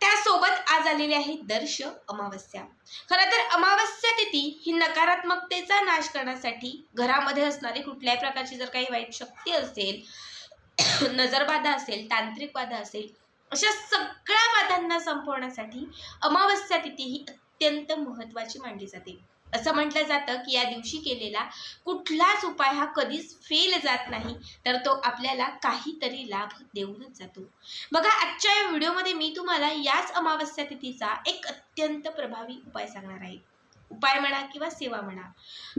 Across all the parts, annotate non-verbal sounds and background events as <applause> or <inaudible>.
त्यासोबत आज आलेली आहे दर्श अमावस्या. खरं तर अमावस्या तिथी ही नकारात्मकतेचा नाश करण्यासाठी घरामध्ये असणारी कुठल्याही प्रकारची जर काही वाईट शक्ती असेल <clears throat> नजरबाधा असेल तांत्रिक बाधा असेल अशा सगळ्या बाधांना संपवण्यासाठी अमावस्या तिथी ही अत्यंत महत्त्वाची मानली जाते. असं म्हटलं जातं की या दिवशी केलेला कुठलाच उपाय हा कधीच फेल जात नाही. तर तो आपल्याला काहीतरी लाभ देऊनच जातो. बघा आजच्या या व्हिडिओमध्ये मी तुम्हाला याच अमावस्या तिथीचा एक अत्यंत प्रभावी उपाय सांगणार आहे. उपाय म्हणा किंवा सेवा म्हणा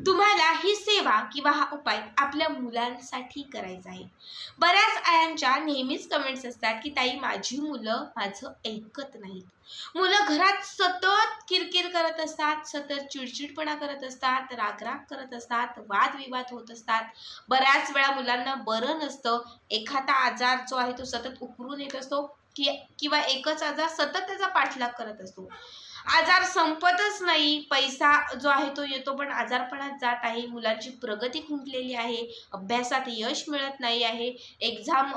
तुम्हाला ही सेवा किंवा हा उपाय आपल्या मुलांसाठी करायचा आहे. बऱ्याच आयांच्या नेहमीच कमेंट्स असतात की ताई माझी मुलं माझं ऐकत नाहीत. मुलं घरात सतत किरकिर करत असतात सतत चिडचिडपणा करत असतात रागराग करत असतात वादविवाद होत असतात. बऱ्याच वेळा मुलांना बरं नसतं. एखादा आजार जो आहे तो सतत उकरून येत असतो की किंवा एकच आजार सतत त्याचा पाठलाग करत असतो. आजार संपतच नाही. पैसा जो आहे तो येतो पण आजारपणात जात आहे. मुलांची प्रगती खुंटलेली आहे. अभ्यासात यश मिळत नाही आहे. एक्झाम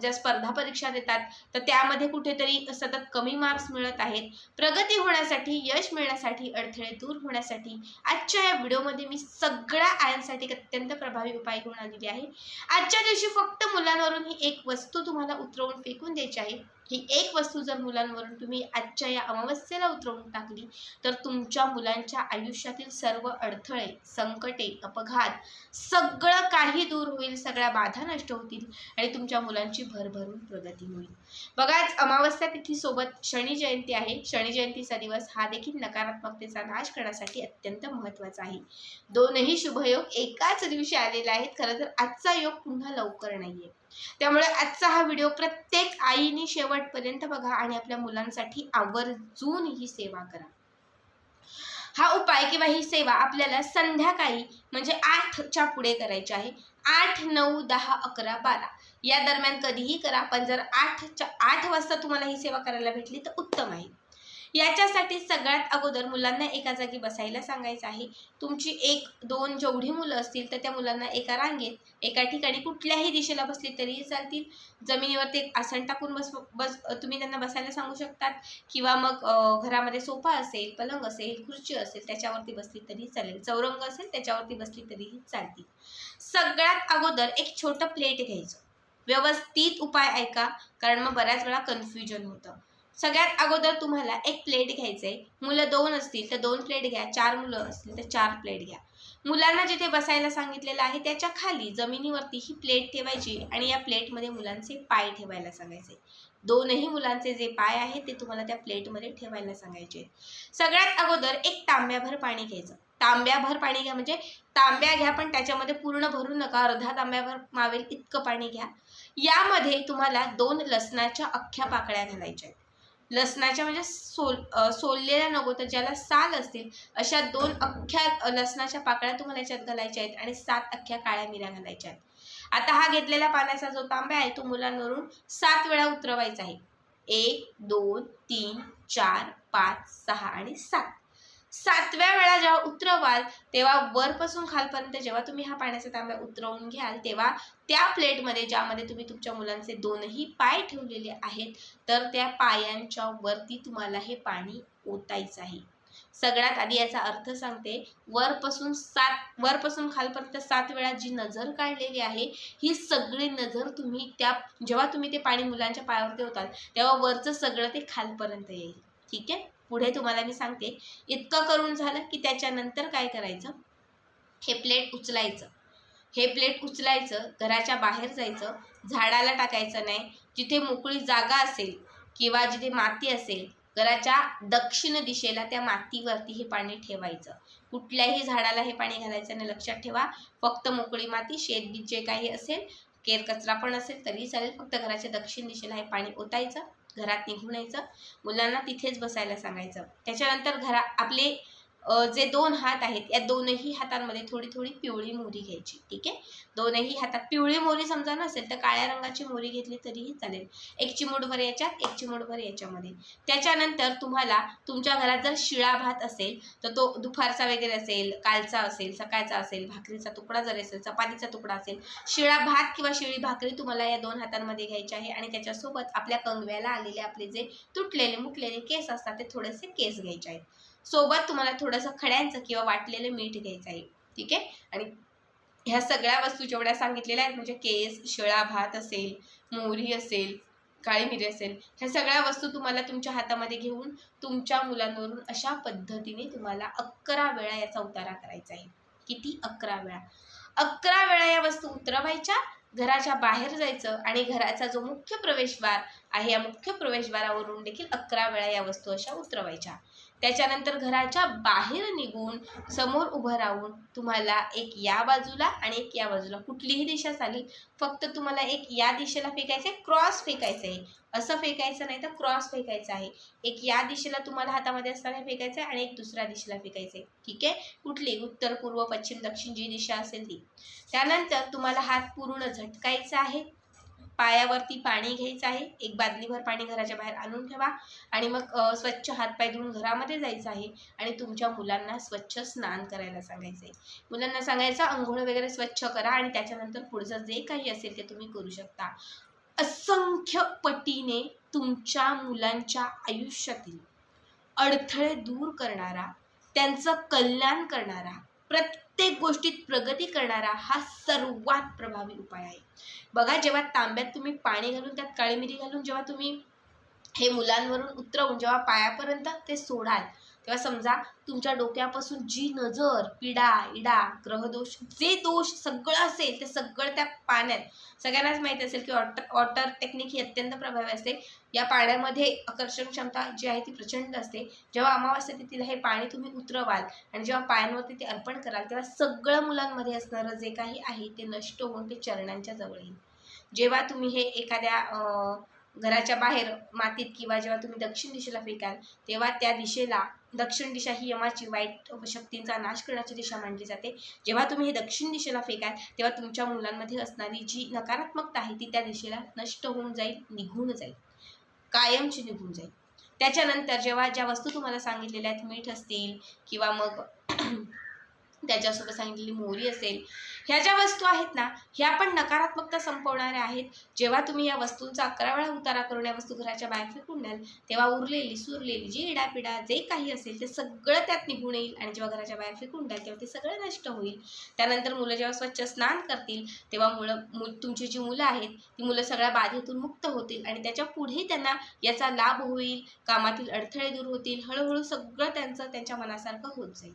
ज्या स्पर्धा परीक्षा देतात तर त्यामध्ये कुठेतरी सतत कमी मार्क्स मिळत आहेत. प्रगती होण्यासाठी यश मिळण्यासाठी अडथळे दूर होण्यासाठी आजच्या या व्हिडिओमध्ये मी सगळ्या आयांसाठी एक अत्यंत प्रभावी उपाय घेऊन आलेली आहे. आजच्या दिवशी फक्त मुलांवरून ही एक वस्तू तुम्हाला उतरवून फेकून द्यायची आहे. ही एक वस्तू जर मुलांवरून तुम्ही आजच्या या अमावस्येला उतरवून टाकली तर तुमच्या मुलांच्या आयुष्यातील सर्व अडथळे संकटे अपघात सगळं काही दूर होईल सगळ्या बाधा नष्ट होतील आणि तुमच्या मुलांची भरभरून प्रगती होईल. बघाच अमावस्या तिथीसोबत शनी जयंती आहे. शनी जयंतीचा दिवस हा देखील नकारात्मकतेचा नाश करण्यासाठी अत्यंत महत्त्वाचा आहे. दोनही शुभयोग एकाच दिवशी आलेले आहेत. खरं तर आजचा योग पुन्हा लवकर नाहीये. त्यामुळे आजचा हा व्हिडिओ प्रत्येक आईने शेवटपर्यंत बघा आणि आपल्या मुलांसाठी आवर्जून ही सेवा करा. हा उपाय किंवा ही सेवा आपल्याला संध्याकाळी म्हणजे आठच्या पुढे करायची आहे. आठ नऊ दहा अकरा बारा. या दरम्यान कधीही करा पण जर आठच्या आठ वाजता तुम्हाला ही सेवा करायला भेटली तर उत्तम आहे. याच्यासाठी सगळ्यात अगोदर मुलांना एका जागी बसायला सांगायचं आहे. तुमची एक दोन जेवढी मुलं असतील तर त्या मुलांना एका रांगेत एका ठिकाणी कुठल्याही दिशेला बसली तरीही चालतील. जमिनीवरती एक आसन टाकून बस बस तुम्ही त्यांना बसायला सांगू शकतात. किंवा मग घरामध्ये सोफा असेल पलंग असेल खुर्ची असेल त्याच्यावरती बसली तरी चालेल. चौरंग असेल त्याच्यावरती बसली तरीही चालतील. सगळ्यात अगोदर एक छोटं प्लेट घ्यायचं. व्यवस्थित उपाय ऐका कारण मग बऱ्याच वेळा कन्फ्युजन होतं. सगळ्यात अगोदर तुम्हाला एक प्लेट घ्यायचं आहे मुलं दोन असतील तर दोन प्लेट घ्या चार मुलं असतील तर चार प्लेट घ्या. मुलांना जिथे बसायला सांगितलेलं आहे त्याच्याखाली जमिनीवरती ही प्लेट ठेवायची आणि या प्लेटमध्ये मुलांचे पाय ठेवायला सांगायचे. दोनही मुलांचे जे पाय आहेत ते तुम्हाला त्या प्लेटमध्ये ठेवायला सांगायचे. सगळ्यात अगोदर एक तांब्याभर पाणी घ्यायचं. तांब्याभर पाणी घ्या म्हणजे तांब्या घ्या पण त्याच्यामध्ये पूर्ण भरू नका अर्धा तांब्याभर मावेल इतकं पाणी घ्या. यामध्ये तुम्हाला दोन लसणाच्या अख्ख्या पाकळ्या घालायच्या आहेत. लसणाच्या म्हणजे सोल सोललेल्या नको तर ज्याला साल असतील अशा दोन अख्ख्या लसणाच्या पाकळ्या तुम्हाला याच्यात घालायच्या आहेत आणि सात अख्ख्या काळ्या मिऱ्या घालायच्या आहेत. आता हा घेतलेल्या पाण्याचा जो तांब्या आहे तो मुलांवरून सात वेळा उतरवायचा आहे. एक दोन तीन चार पाच सहा आणि सात. सातव्या वेळा जेव्हा उतरवाल तेव्हा वरपासून खालपर्यंत जेव्हा तुम्ही हा पाण्याचा तांब्या उतरवून घ्याल तेव्हा त्या प्लेटमध्ये ज्यामध्ये तुम्ही तुमच्या मुलांचे दोनही पाय ठेवलेले आहेत तर त्या पायांच्या वरती तुम्हाला हे पाणी ओतायचं आहे. सगळ्यात आधी याचा अर्थ सांगते वरपासून सात वरपासून खालपर्यंत सात वेळा जी नजर काढलेली आहे ही सगळी नजर तुम्ही त्या जेव्हा तुम्ही ते पाणी मुलांच्या पायावरती होताल तेव्हा वरचं सगळं ते खालपर्यंत येईल. ठीक आहे? पुढे तुम्हाला मी सांगते. इतकं करून झालं की त्याच्यानंतर काय करायचं? हे प्लेट उचलायचं. हे प्लेट उचलायचं घराच्या बाहेर जायचं झाडाला टाकायचं नाही. जिथे मोकळी जागा असेल किंवा जिथे माती असेल घराच्या दक्षिण दिशेला त्या मातीवरती हे पाणी ठेवायचं. कुठल्याही झाडाला हे पाणी घालायचं नाही. लक्षात ठेवा फक्त मोकळी माती शेतबीज जे काही असेल केर कचरा पण असेल तरी चालेल. फक्त घराच्या दक्षिण दिशेला हे पाणी ओतायचं. घरात निघून यायचं. मुलांना तिथेच बसायला सांगायचं. त्याच्यानंतर घरा आपले जे दोन हात आहेत या दोनही हातांमध्ये थोडी थोडी पिवळी मोहरी घ्यायची ठीक आहे? दोनही हातात पिवळी मोहरी समजा नसेल तर काळ्या रंगाची मोहरी घेतली तरीही चालेल. एक चिमूटभर याच्यात एक चिमूटभर याच्यामध्ये. त्याच्यानंतर तुम्हाला तुमच्या घरात जर शिळा भात असेल तर तो दुपारचा वगैरे असेल कालचा असेल सकाळचा असेल भाकरीचा तुकडा जरी असेल चपातीचा तुकडा असेल शिळा भात किंवा शिळी भाकरी तुम्हाला या दोन हातांमध्ये घ्यायची आहे आणि त्याच्यासोबत आपल्या कंगव्याला आलेले आपले जे तुटलेले मुटलेले केस असतात ते थोडेसे केस घ्यायचे आहेत. सोबत तुम्हाला थोडंसं खड्यांचं किंवा वाटलेलं मीठ घ्यायचं आहे. ठीक आहे? आणि ह्या सगळ्या वस्तू जेवढ्या सांगितलेल्या आहेत म्हणजे केस शिळा भात असेल मोहरी असेल काळी मिरी असेल ह्या सगळ्या वस्तू तुम्हाला तुमच्या हातामध्ये घेऊन तुमच्या मुलांवरून अशा पद्धतीने तुम्हाला अकरा वेळा याचा उतारा करायचा आहे. किती? अकरा वेळा. अकरा वेळा या वस्तू उतरवायच्या घराच्या बाहेर जायचं आणि घराचा जो मुख्य प्रवेशद्वार आहे या मुख्य प्रवेशद्वारावरून देखील अकरा वेळा या वस्तू अशा उतरवायच्या. त्याच्यानंतर घराच्या बाहेर निघून समोर उभं राहून तुम्हाला एक या बाजूला आणि एक या बाजूला कुठलीही दिशा चालेल. फक्त तुम्हाला एक या दिशेला फेकायचं आहे क्रॉस फेकायचं आहे असं फेकायचं नाही तर क्रॉस फेकायचं आहे. एक या दिशेला तुम्हाला हातामध्ये असताना फेकायचं आहे आणि एक दुसऱ्या दिशेला फेकायचं आहे ठीक आहे? कुठली? उत्तर पूर्व पश्चिम दक्षिण जी दिशा असेल ती. त्यानंतर तुम्हाला हात पूर्ण झटकायचा आहे. पायावरती पाणी घ्यायचं आहे. एक बादलीभर पाणी घराच्या बाहेर आणून ठेवा आणि मग स्वच्छ हातपाय धुवून घरामध्ये जायचं आहे आणि तुमच्या मुलांना स्वच्छ स्नान करायला सांगायचं आहे. मुलांना सांगायचं आंघोळ वगैरे स्वच्छ करा आणि त्याच्यानंतर पुढचं जे काही असेल ते तुम्ही करू शकता. असंख्य पटीने तुमच्या मुलांच्या आयुष्यातील अडथळे दूर करणारा त्यांचं कल्याण करणारा प्रत्येक प्रत्येक गोष्टीत प्रगती करणारा हा सर्वात प्रभावी उपाय आहे. बघा जेव्हा तांब्यात तुम्ही पाणी घालून त्यात काळी मिरी घालून जेव्हा तुम्ही हे मुलांवरून उतरवून जेव्हा पायापर्यंत ते सोडाल किंवा समजा तुमच्या डोक्यापासून जी नजर पिडा इडा ग्रहदोष जे दोष सगळं असेल ते सगळं त्या पाण्यात. सगळ्यांनाच माहीत असेल की वॉटर वॉटर टेक्निक ही अत्यंत प्रभावी असते. या पाण्यामध्ये आकर्षण क्षमता जी आहे ती प्रचंड असते. जेव्हा अमावास्या तिथीला हे पाणी तुम्ही उतरवाल आणि जेव्हा पायांवरती ते अर्पण कराल तेव्हा सगळं मुलांमध्ये असणारं जे काही आहे ते नष्ट होऊन ते चरणांच्या जवळ येईल. जेव्हा तुम्ही हे एखाद्या घराच्या बाहेर मातीत किंवा जेव्हा तुम्ही दक्षिण दिशेला फेकाल तेव्हा त्या दिशेला दक्षिण दिशा ही यमाची वाईट शक्तींचा नाश करण्याची दिशा मानली जाते. जेव्हा तुम्ही हे दक्षिण दिशेला फेकाल तेव्हा तुमच्या मुलांमध्ये असणारी जी नकारात्मकता आहे ती त्या दिशेला नष्ट होऊन जाईल निघून जाईल. कायमची निघून जाईल. त्याच्यानंतर जेव्हा ज्या वस्तू तुम्हाला सांगितलेल्या आहेत मीठ असतील किंवा मग त्याच्यासोबत सांगितलेली मोहरी असेल ह्या ज्या वस्तू आहेत ना ह्या पण नकारात्मकता संपवणाऱ्या आहेत. जेव्हा तुम्ही या वस्तूंचा अकरा वेळा उतारा करून या वस्तू घराच्या बाहेर फेकून द्याल तेव्हा उरलेली सुरलेली जी इडापिडा जे काही असेल ते सगळं त्यात निघून येईल आणि जेव्हा घराच्या बाहेर फेकून द्याल तेव्हा ते सगळं नष्ट होईल. त्यानंतर मुलं जेव्हा स्वच्छ स्नान करतील तेव्हा मुलं मु तुमची जी मुलं आहेत ती मुलं सगळ्या बाधेतून मुक्त होतील आणि त्याच्या पुढे त्यांना याचा लाभ होईल कामातील अडथळे दूर होतील हळूहळू सगळं त्यांचं त्यांच्या मनासारखं होत जाईल.